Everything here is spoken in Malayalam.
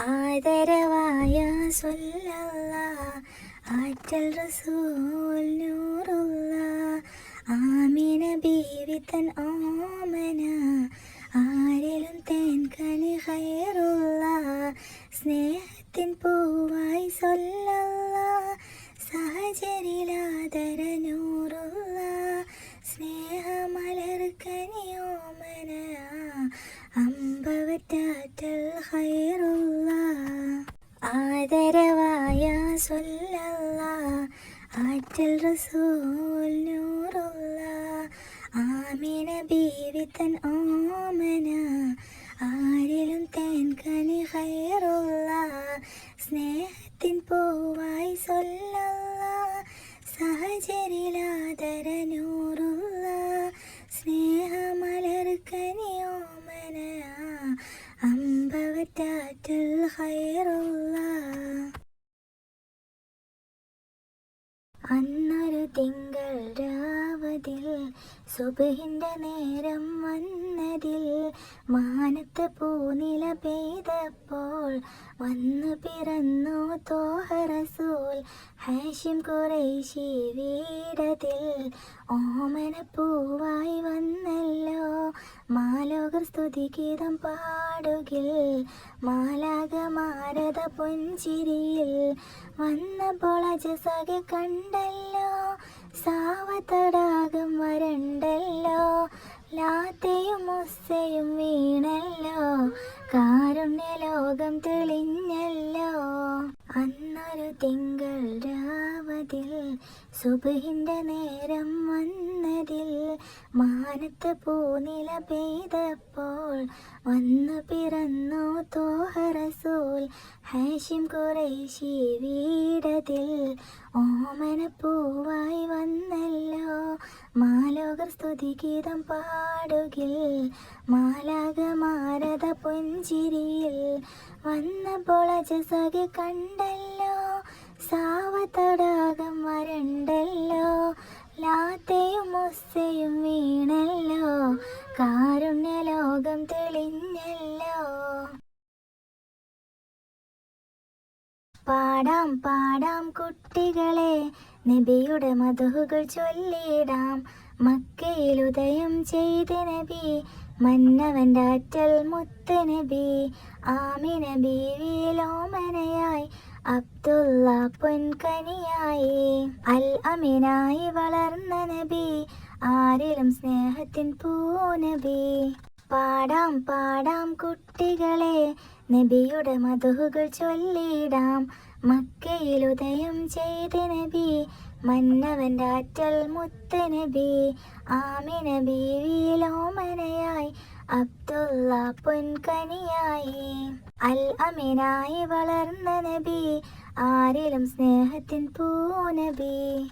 ആദരവായ സ്വല്ലല്ല ആറ്റൽ റസൂൽ നൂറുള്ള. ആമിന ബീവി തൻ ഓമന. ആരിലും തേൻ കനി ഹൈറുള്ള. സ്നേഹത്തിൻ പൂവായി സ്വല്ലല്ല സഹചരിലാദര നൂറുള്ള. സ്നേഹമലർക്കനി ഓമന അമ്പവറ്റാറ്റൽ ഹൈറുള്ള ആദരവായ സ്വല്ലല്ല ആറ്റൽ റസൂൽ നൂറുള്ള ആമിന ബീവി തൻ ഓമന ആരിലും തേൻ കനി ഹൈറുള്ള സ്നേഹത്തിൻ പൂവായി സ്വല്ലല്ല സഹചരിലാദര നൂറുള്ള സ്നേഹമലർക്കനി ഓമന അമ്പവറ്റാറ്റൽ ഹൈറുള്ള അന്നൊരു തിങ്കൾ രാവതിൽ സുബഹിന്റെ നേരം വന്നതിൽ മാനത്ത് പൂനില പെയ്തപ്പോൾ വന്നു പിറന്നു തോഹറസൂൽ ഹാഷിം കുറേശി വീടതിൽ ഓമന പൂവായി വന്നല്ലോ. മാലോകർ സ്തുതിഗീതം പാടുകിൽ മാലാകമാരത പൊഞ്ചിരിയിൽ വന്നപ്പോൾ അജസകെ കണ്ടല്ലോ. സാവതടാകം വരണ്ടല്ലോ. ലാത്തയും മുസ്സയും വീണല്ലോ. കാരുണ്യ ലോകം തെളിഞ്ഞല്ലോ. അന്നൊരു തിങ്കൾ രാവതിൽ സുബഹിന്റെ നേരം വന്നതിൽ മാനത്ത് പൂനില പെയ്തപ്പോൾ വന്നു പിറന്നു തോഹറസൂൽ ഹാഷിം കുറേശി വീടതിൽ ഓമന പൂവായി വന്നല്ലോ. മാലോകർ സ്തുതിഗീതം പാടുകിൽ മാലാകമാരത പുഞ്ചിരിയിൽ വന്നപ്പോൾ അജസകെ കണ്ടല്ലോ. സാവതടാകം വരണ്ടല്ലോ. ലാത്തയും മുസ്സയും വീണല്ലോ. കാരുണ്യ ലോകം തെളിഞ്ഞല്ലോ. പാടാം പാടാം കുട്ടികളെ. നബിയുടെ മധുഹുകൾ ചൊല്ലിടാം. മക്കയിൽ ഉദയം ചെയ്ത നബി. മന്നവന്റെ അറ്റൽ മുത്ത് നബി. ആമിന ബീവിയിലോമനയായി അബ്ദുള്ള പൊൻകനിയായി അൽ അമിനായി വളർന്ന നബി ആരിലും സ്നേഹത്തിൻ പൂനബി. പാടാം പാടാം കുട്ടികളെ നബിയുടെ മധുഹുകൾ ചൊല്ലിടാം. മക്കയിൽ ഉദയം ചെയ്ത നബി മന്നവന്റെ അറ്റൽ മുത്ത നബി. ആമിന ബീവിയിലോമനയായി അബ്ദുള്ള പൊൻകനിയായി. അൽ അമിനായി വളർന്ന നബി. ആരിലും സ്നേഹത്തിൻ പൂനബി.